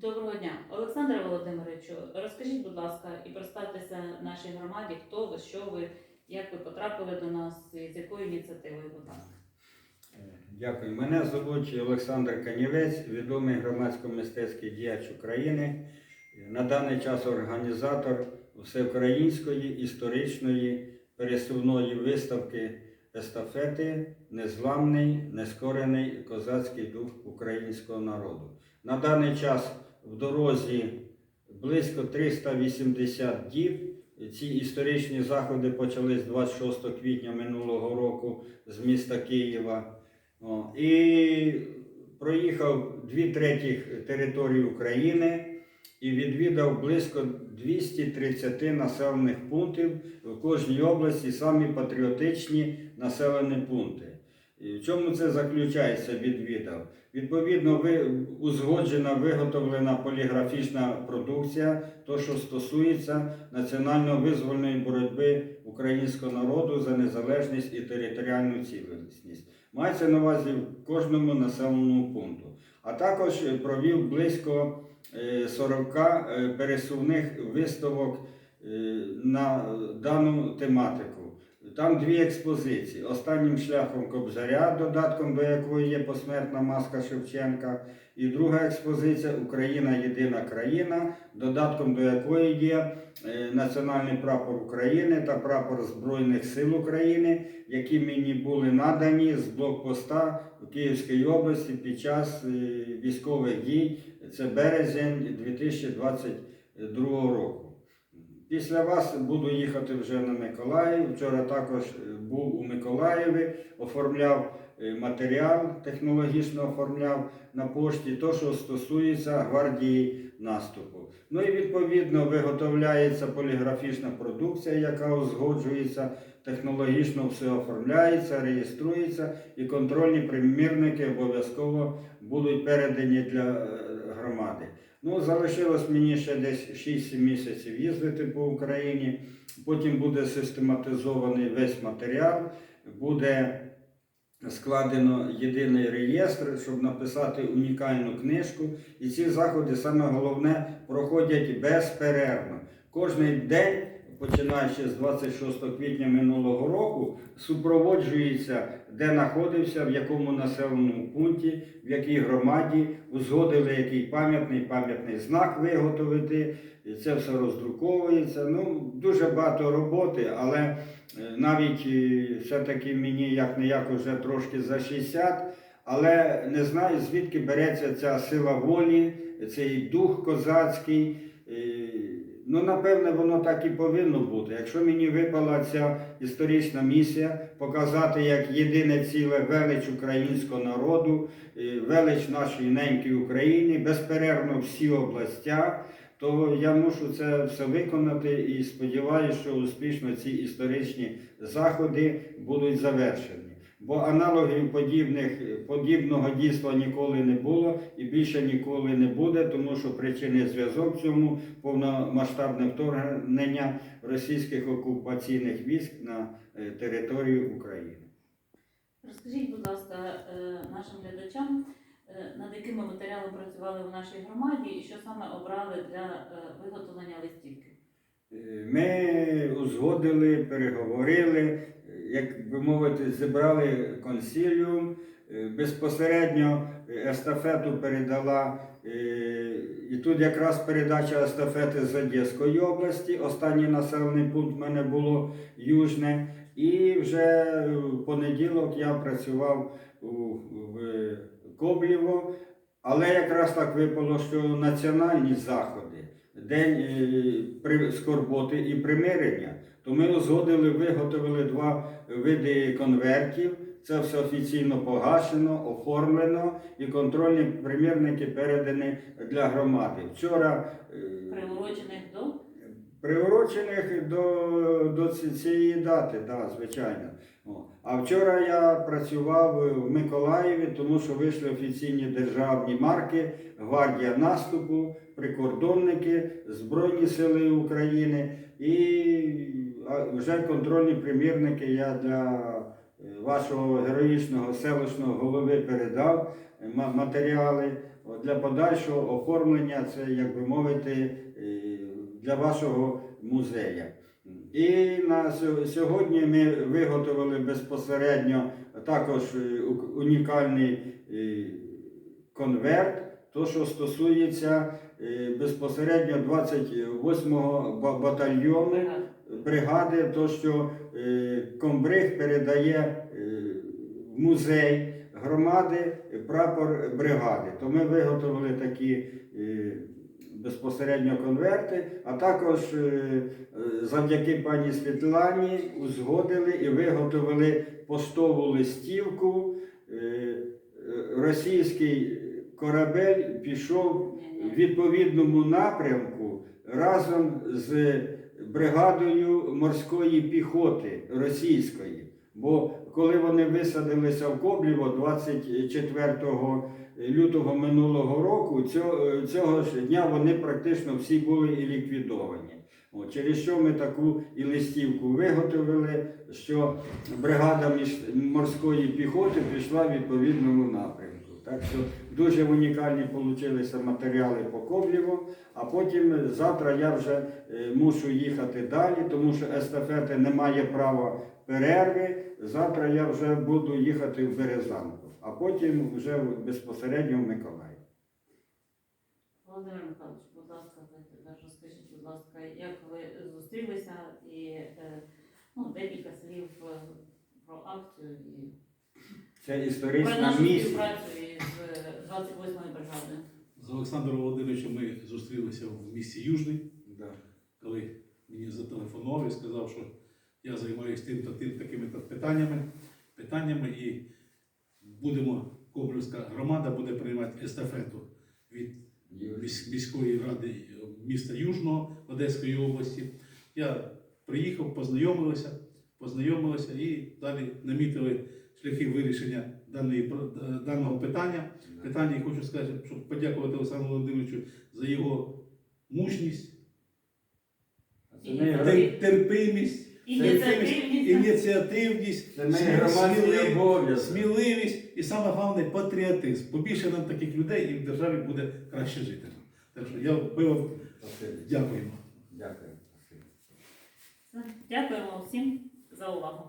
Доброго дня, Олександре Володимировичу. Розкажіть, будь ласка, і представтеся нашій громаді, хто ви, що ви, як ви потрапили до нас, з якою ініціативою, будь ласка. Дякую. Мене звуть Олександр Канівець, відомий громадсько-мистецький діяч України. На даний час організатор всеукраїнської історичної пересувної виставки естафети Незламний, нескорений козацький дух українського народу. На даний час в дорозі близько 380 діб. Ці історичні заходи почались 26 квітня минулого року з міста Києва. І проїхав дві третіх території України і відвідав близько 230 населених пунктів в кожній області, самі патріотичні населені пункти. В чому це заключається? Відвідав. Відповідно, ви, узгоджена виготовлена поліграфічна продукція, то, що стосується національно-визвольної боротьби українського народу за незалежність і територіальну цілісність. Мається на увазі в кожному населеному пункту. А також провів близько е, 40 е, пересувних виставок е, на дану тематику. Там дві експозиції. Останнім шляхом Кобзаря, додатком до якої є посмертна маска Шевченка, і друга експозиція Україна єдина країна, додатком до якої є е, національний прапор України та прапор Збройних сил України, які мені були надані з блокпоста в Київській області під час е, військових дій. Це березень 2022 року. Після вас буду їхати вже на Миколаїв. Вчора також е, був у Миколаєві, оформляв е, матеріал, технологічно оформляв на пошті, то, що стосується гвардії наступу. Ну і відповідно виготовляється поліграфічна продукція, яка узгоджується, технологічно все оформляється, реєструється, і контрольні примірники обов'язково будуть передані для е, громади. Ну, залишилось мені ще десь 6-7 місяців їздити по Україні. Потім буде систематизований весь матеріал, буде складено єдиний реєстр, щоб написати унікальну книжку. І ці заходи, саме головне, проходять безперервно. Кожний день, починаючи з 26 квітня минулого року, супроводжується, де знаходився, в якому населеному пункті, в якій громаді, узгодили, який пам'ятний пам'ятний знак виготовити. І це все роздруковується. Ну, дуже багато роботи, але е, навіть е, все-таки мені як не як вже трошки за 60, але не знаю, звідки береться ця сила волі, цей дух козацький. Ну, напевне, воно так і повинно бути. Якщо мені випала ця історична місія показати як єдине ціле велич українського народу, е, велич нашої неньки України, безперервно всі областя, то я мушу це все виконати і сподіваюся, що успішно ці історичні заходи будуть завершені. Бо аналогів подібних, подібного дійства ніколи не було і більше ніколи не буде, тому що причини зв'язок цьому повномасштабне вторгнення російських окупаційних військ на е, територію України. Розкажіть, будь ласка, е, нашим глядачам, е, над якими матеріалами працювали в нашій громаді і що саме обрали для виготовлення листівки? Ми узгодили, переговорили, як би мовити, зібрали консиліум. Е, Безпосередньо естафету передала, е, і тут якраз передача естафети з Одеської області. Останній населений пункт в мене було Южне. І вже в понеділок я працював в Коблєво, але якраз так випало, що національні заходи, День е, скорботи і примирення, то ми узгодили, виготовили два види конвертів. Це все офіційно погашено, оформлено і контрольні примірники передані для громади. Вчора е, Приурочених до Приурочених до, до цієї дати, да, звичайно. А вчора я працював в Миколаєві, тому що вийшли офіційні державні марки, гвардія наступу, прикордонники, Збройні Сили України і вже контрольні примірники я для е, вашого героїчного селищного голови передав е, матеріали. для подальшого оформлення, це, як би мовити, е, для вашого музею. І на сьогодні ми виготовили безпосередньо також унікальний конверт, то, що стосується безпосередньо 28-го батальйону Бригада. Бригади, то що е, комбриг передає е, в музей громади прапор бригади. То ми виготовили такі е, безпосередньо конверти, а також е, е, завдяки пані Світлані узгодили і виготовили постову листівку. Е, е, Російський корабель пішов в відповідному напрямку разом з бригадою морської піхоти російської. Бо коли вони висадилися в Кобліво 24 лютого минулого року, цього, цього ж дня вони практично всі були і ліквідовані. От, через що ми таку і листівку виготовили, що бригада між- морської піхоти пішла в відповідному напрямку. Так що дуже унікальні получилися матеріали по Кобліву, а потім завтра я вже е, мушу їхати далі, тому що естафети немає права перерви. Завтра я вже буду їхати в Березанку, а потім вже безпосередньо в Миколаїв. Володимир Михайлович, будь ласка, розкажіть, будь ласка, як ви зустрілися і е, ну, декілька слів е, про акцію і Це історична місія. Співпрацю із е, 28-ї бригадою. З Олександром Володимировичем ми зустрілися в місті Южний, Да. коли мені зателефонував і сказав, що я займаюся тим та тим такими та питаннями, питаннями і будемо, Коблівська громада буде приймати естафету від міської ради міста Южного Одеської області. Я приїхав, познайомилися, познайомилися і далі намітили шляхи вирішення даної, даного питання. Питання і хочу сказати, щоб подякувати Олександру Володимировичу за його мужність, тер- терпимість, Ініціативність. сміливість, сміливість і саме головне патріотизм. Побільше нам таких людей і в державі буде краще жити. Так що я вам дякуємо. Дякую. Дякуємо всім за увагу.